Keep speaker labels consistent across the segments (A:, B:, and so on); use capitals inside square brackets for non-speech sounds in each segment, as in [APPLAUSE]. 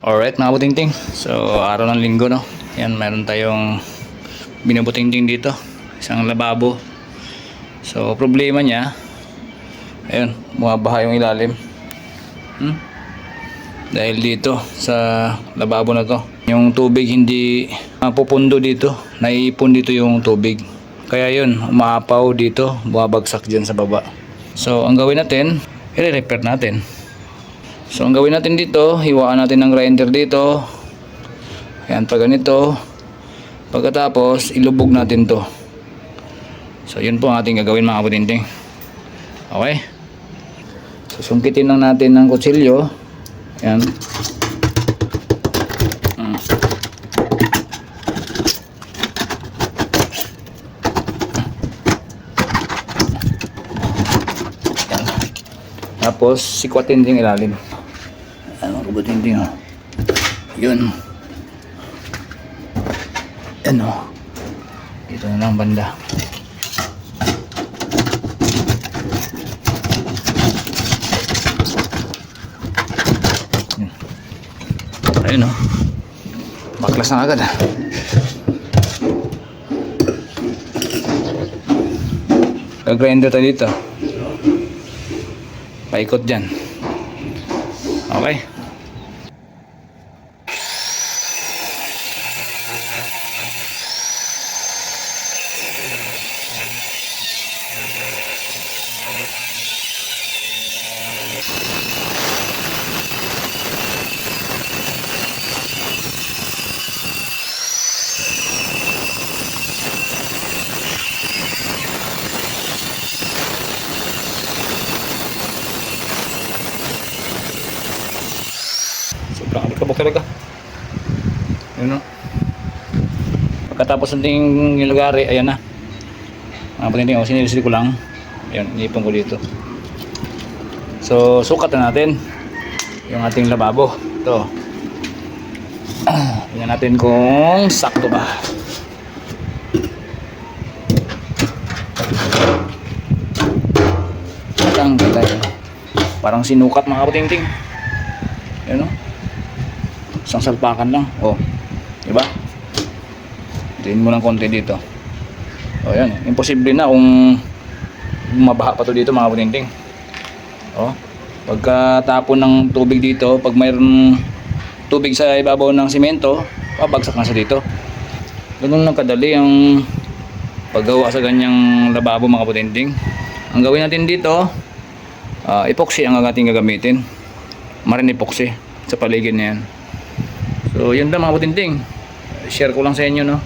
A: Alright mga butingting. So araw ng linggo no. Yan meron tayong binubutingting dito. Isang lababo. So problema niya. Ayun, bumabaha yung ilalim. Hmm? Dahil dito sa lababo na to. Yung tubig hindi mapupundo dito. Naiipon dito yung tubig. Kaya yun, umaapaw dito, bumabagsak dyan sa baba. So ang gawin natin, i-repair natin. So ang gawin natin dito, hiwaan natin ng grinder dito. Ayan pa ganito. Pagkatapos, ilubog natin to. So yun po ang ating gagawin mga kapatinding. Okay? So sungkitin lang natin ng kutsilyo. Ayan. Mm. Ayan. Tapos sikwatin din ilalim. Kabutin din oh. Yun. Ano. Dito na lang banda. Yun. Ayun oh. Baklas na agad ah. Gag-grinder tayo dito. Paikot dyan. Okay. Alikabok talaga. Yun o. Pagkatapos natin yung lugar, ayan na. Mga patinting, oh, sinilisil ko lang. Ayan, inipon ko dito. So, sukat na natin yung ating lababo. Ito. [CLEARS THROAT] Tingnan natin kung sakto ba. Ang ganda yun. Parang sinukat mga kapatingting. Yan o. Isang salpakan lang. Oh. Diba? Tingin mo lang konti dito. Oh, yan. Imposible na kung mabaha pa to dito mga kapatingting. Oh. Pagkatapon ng tubig dito, pag mayroong tubig sa ibabaw ng simento, pabagsak na sa dito. Ganun lang kadali ang paggawa sa ganyang lababo mga kapatinding. Ang gawin natin dito, ah, epoxy ang ating gagamitin. Marin epoxy sa paligid na yan. So, yun lang mga kapatinding. Share ko lang sa inyo, no?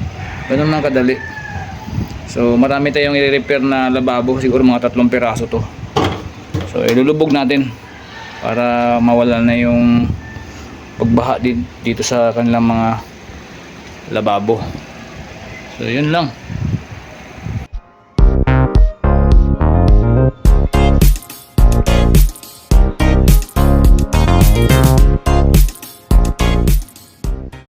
A: Ganun lang kadali. So, marami tayong i-repair na lababo. Siguro mga tatlong piraso to. So, ilulubog natin para mawala na yung pagbaha din dito sa kanilang mga lababo. So, yun lang.